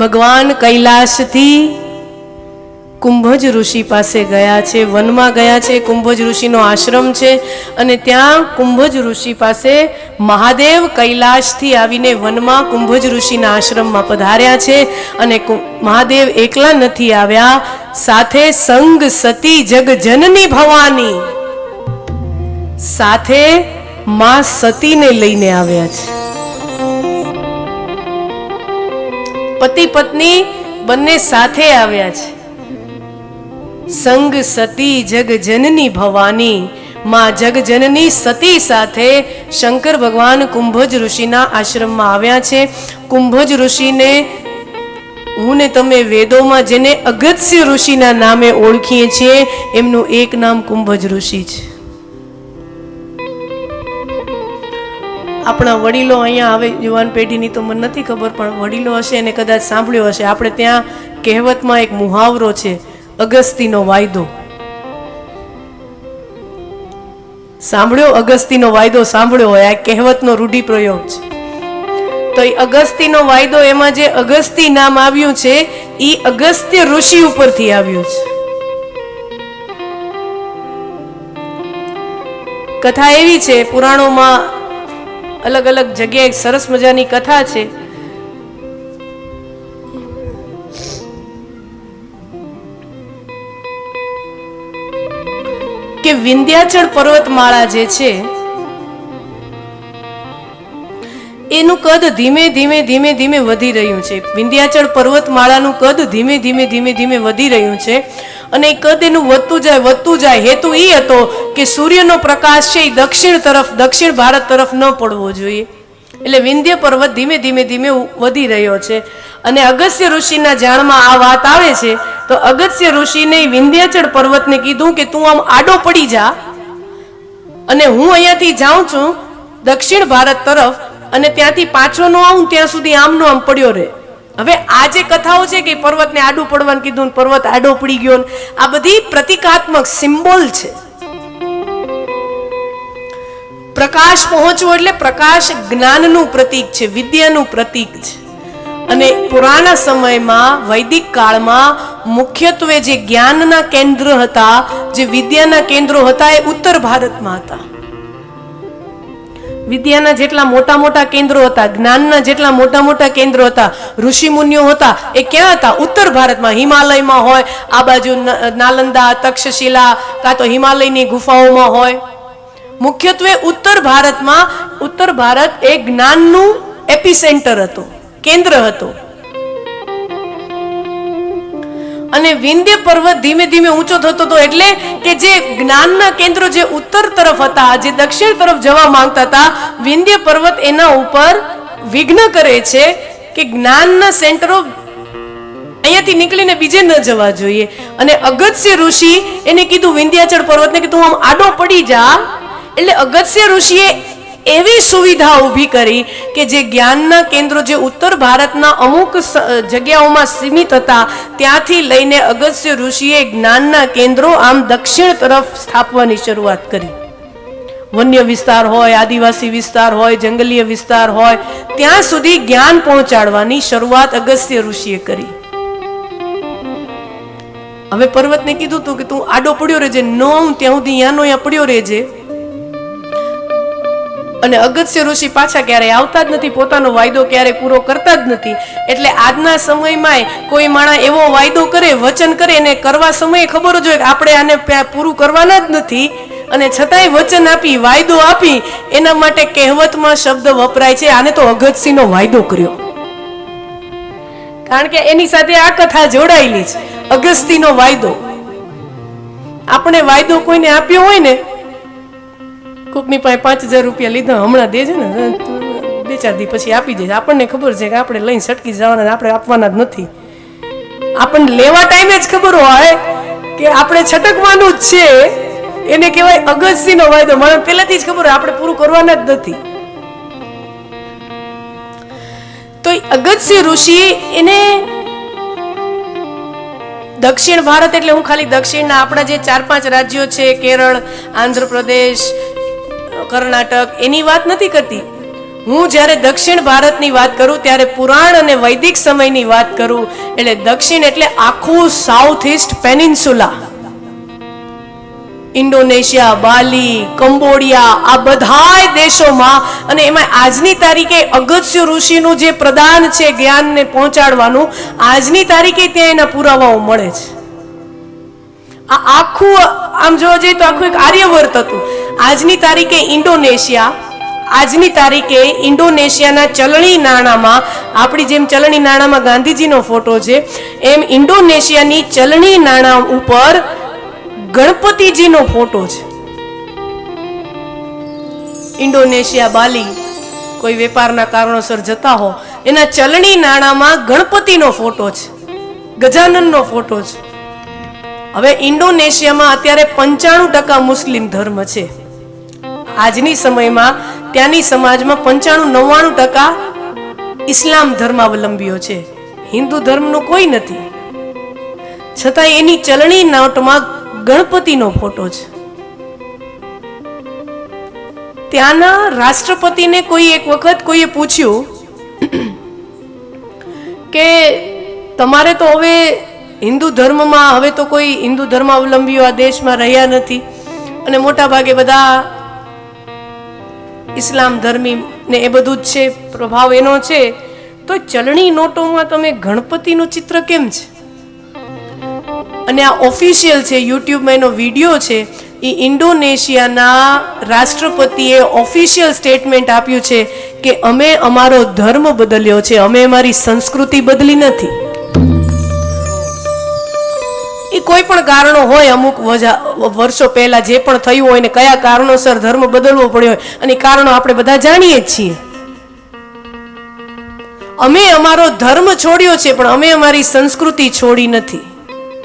ભગવાન કૈલાસથી કુંભજ ઋષિ પાસે ગયા છે, વનમાં ગયા છે, કુંભજ ઋષિનો આશ્રમ છે અને ત્યાં કુંભજ ઋષિ પાસે મહાદેવ કૈલાસથી આવીને વનમાં કુંભજ ઋષિના આશ્રમમાં પધાર્યા છે અને મહાદેવ એકલા નથી આવ્યા, સાથે સંગ સતી જગ જનની ભવાની. સાથે માં સતીને લઈને આવ્યા છે. પતિ પત્ની બંને સાથે આવ્યા છે. સંગ સતી જગ જનની ભવાની, માં જગજનની સતી સાથે શંકર ભગવાન કુંભજ ઋષિના આશ્રમમાં આવ્યા છે. કુંભજ ઋષિને હું ને તમે વેદોમાં જેને અગત્ય ઋષિના નામે ઓળખીએ છીએ, એમનું એક નામ કુંભજ ઋષિ છે. આપણા વડીલો અહીંયા આવે, યુવાન પેઢીની તો મને નથી ખબર, પણ વડીલો હશે એને કદાચ સાંભળ્યો હશે. આપણે ત્યાં કહેવતમાં એક મુહાવરો છે, અગસ્તીનો વાયદો. સાંભળ્યો? અગસ્તીનો વાયદો સાંભળ્યો હોય, આ કહેવતનો રૂઢિપ્રયોગ છે. તો એ અગસ્તીનો વાયદો એમાં જે અગસ્તી નામ આવ્યું છે એ અગસ્ત્ય ઋષિ ઉપરથી આવ્યું છે. કથા એવી છે, પુરાણોમાં અલગ અલગ જગ્યાએ સરસ મજાની કથા છે. કે વિંધ્યાચળ પર્વતમાળા જે છે એનું કદ ધીમે ધીમે ધીમે ધીમે વધી રહ્યું છે. વિંધ્યાચળ પર્વતમાળાનું કદ ધીમે ધીમે ધીમે ધીમે વધી રહ્યું છે અને એ કદ એનું વધતું જાય વધતું જાય. હેતુ એ હતો કે સૂર્યનો પ્રકાશ છે એ દક્ષિણ તરફ, દક્ષિણ ભારત તરફ ન પડવો જોઈએ. એટલે વિંધ્ય પર્વત ધીમે ધીમે ધીમે વધી રહ્યો છે. અને અગસ્ય ઋષિના જાણમાં આ વાત આવે છે, તો અગસ્ય ઋષિને વિંધ્યાચળ પર્વતને કીધું કે તું આમ આડો પડી જા અને હું અહીંયાથી જાઉં છું દક્ષિણ ભારત તરફ અને ત્યાંથી પાછો ન આવું ત્યાં સુધી આમનો આમ પડ્યો રહે. હવે આ જે કથાઓ છે કે પર્વતને આડું પડવાનું કીધું પર્વત આડો પડી ગયો આ બધી પ્રતિકાત્મક સિમ્બોલ છે. પ્રકાશ પહોંચવો એટલે પ્રકાશ જ્ઞાનનું પ્રતીક છે, વિદ્યાનું પ્રતીક છે. અને પુરાણા સમયમાં, વૈદિક કાળમાં મુખ્યત્વે જે જ્ઞાનના કેન્દ્ર હતા, જે વિદ્યાના કેન્દ્રો હતા એ ઉત્તર ભારતમાં હતા. વિદ્યાના જેટલા મોટા મોટા કેન્દ્રો હતા, જ્ઞાનના જેટલા મોટા મોટા કેન્દ્રો હતા ઋષિ મુનિઓ હતા, એ ક્યાં હતા? ઉત્તર ભારતમાં, હિમાલયમાં હોય, આ બાજુ નાલંદા, તક્ષશિલા, કાં તો હિમાલયની ગુફાઓમાં હોય. મુખ્યત્વે ઉત્તર ભારતમાં, ઉત્તર ભારત એ જ્ઞાનનું એપિસેન્ટર હતું, કેન્દ્ર હતું. અને વિંધ્ય પર્વત ધીમે ધીમે ઊંચો થતો હતો એટલે કે જે જ્ઞાનના કેન્દ્રો જે ઉત્તર તરફ હતા, જે દક્ષિણ તરફ જવા માંગતા હતા, વિંધ્ય પર્વત એના ઉપર વિઘ્ન કરે છે કે જ્ઞાનના સેન્ટરો અહીંયાથી નીકળીને બીજે ન જવા જોઈએ. અને અગત્ય ઋષિ એને કીધું વિંધ્યાચળ પર્વતને કે તું આમ આડો પડી જા. એટલે અગત્ય ઋષિએ એવી સુવિધા ઊભી કરી કે જે જ્ઞાનના કેન્દ્રો જે ઉત્તર ભારતના અમુક જગ્યાઓમાં સીમિત હતા, ત્યાંથી લઈને અગસ્ત્ય ઋષિએ જ્ઞાનના કેન્દ્રો આમ દક્ષિણ તરફ સ્થાપવાની શરૂઆત કરી. વન્ય વિસ્તાર હોય, આદિવાસી વિસ્તાર હોય, જંગલીય વિસ્તાર હોય, ત્યાં સુધી જ્ઞાન પહોંચાડવાની શરૂઆત અગસ્ત્ય ઋષિએ કરી. હવે પર્વતને કીધું તું કે તું આડો પડ્યો રહેજે ન હું ત્યાં સુધી યાનો યા પડ્યો રહેજે. અને અગત્ય ઋષિ પાછા ક્યારેય આવતા જ નથી, પોતાનો વાયદો ક્યારે પૂરો કરતા જ નથી. એટલે આજના સમયમાં કોઈ માણસ એવો વાયદો કરે, વચન કરે, એને કરવા સમયે ખબર જ હોય કે આપણે આને પૂરું કરવાના જ નથી. અને છતાંય વચન આપી, વાયદો આપી, એના માટે કહેવતમાં શબ્દ વપરાય છે, આને તો અગત્યનો વાયદો કર્યો. કારણ કે એની સાથે આ કથા જોડાયેલી છે, અગસ્તીનો વાયદો. આપણે વાયદો કોઈને આપ્યો હોય ને કોકની પાસે પાંચ હજાર રૂપિયા લીધા, હમણાં દેજે ને બે ચાર દી પછી આપી દેજે આપણને ખબર છે કે આપણે લઈને સટકી જવાના આપણે આપવાના જ નથી. આપણને લેવા ટાઈમે જ ખબર હોય કે આપણે છટકવાનું જ છે. એને કહેવાય અગસ્તીનો વાયદો. મને પહેલાથી જ ખબર હોય, આપણે પૂરું કરવાના જ નથી. તો અગત્ય ઋષિ એને દક્ષિણ ભારત, એટલે હું ખાલી દક્ષિણના આપણા જે ચાર પાંચ રાજ્યો છે, કેરળ, આંધ્રપ્રદેશ કર્ણાટક એની વાત નથી કરતી. હું જ્યારે દક્ષિણ ભારતની વાત કરું, ત્યારે પુરાણ અને વૈદિક સમયની વાત કરું, એટલે દક્ષિણ એટલે આખું south east peninsula Indonesia, Bali, Cambodia, આ બધા દેશોમાં અને એમાં આજની તારીખે અગત્ય ઋષિનું જે પ્રદાન છે જ્ઞાનને પહોંચાડવાનું, આજની તારીખે ત્યાં એના પુરાવાઓ મળે છે. આ આખું, આમ જોવા જઈએ તો આખું એક આર્યવર્ત હતું. આજની તારીખે ઇન્ડોનેશિયા. આજની તારીખે ઇન્ડોનેશિયાના ચલણી નાણાંમાં, આપણી જેમ ચલણી નાણાંમાં ગાંધીજીનો ફોટો છે, એમ ઇન્ડોનેશિયાની ચલણી નાણાં ઉપર ગણપતિજીનો ફોટો છે. ઇન્ડોનેશિયા, બાલી, કોઈ વેપારના કારણોસર જતા હો, એના ચલણી નાણાંમાં ગણપતિનો ફોટો છે, ગજાનનનો ફોટો છે. હવે ઇન્ડોનેશિયામાં અત્યારે પંચાણું ટકા મુસ્લિમ ધર્મ છે. આજની સમયમાં ત્યાંની સમાજમાં પંચાણું નવ્વાણું ટકા ઇસ્લામ ધર્માવલંબીઓ છે. હિન્દુ ધર્મનો કોઈ નથી. છતાં એની ચલણી નોટમાં ગણપતિનો ફોટો છે. ત્યાંના રાષ્ટ્રપતિને કોઈ એક વખત કોઈએ પૂછ્યું કે તમારે તો હવે હિન્દુ ધર્મમાં હવે તો કોઈ હિન્દુ ધર્માવલંબીઓ આ દેશમાં રહ્યા નથી. અને મોટાભાગે બધા ઇસ્લામ ધર્મી ને એ બધું જ છે, પ્રભાવ એનો છે, તો ચલણી નોટોમાં તમે ગણપતિનું ચિત્ર કેમ છે? અને આ ઓફિશિયલ છે યુટ્યુબમાં એનો વીડિયો છે એ ઇન્ડોનેશિયાના રાષ્ટ્રપતિએ ઓફિશિયલ સ્ટેટમેન્ટ આપ્યું છે કે અમે અમારો ધર્મ બદલ્યો છે, અમે અમારી સંસ્કૃતિ બદલી નથી. એ કોઈ પણ કારણો હોય અમુક વર્ષો પહેલા જે પણ થયું હોય ને કયા કારણોસર ધર્મ બદલવો પડ્યો હોય, અને કારણો આપણે બધા જાણીએ છીએ. અમે અમારો ધર્મ છોડ્યો છે, પણ અમે અમારી સંસ્કૃતિ છોડી નથી.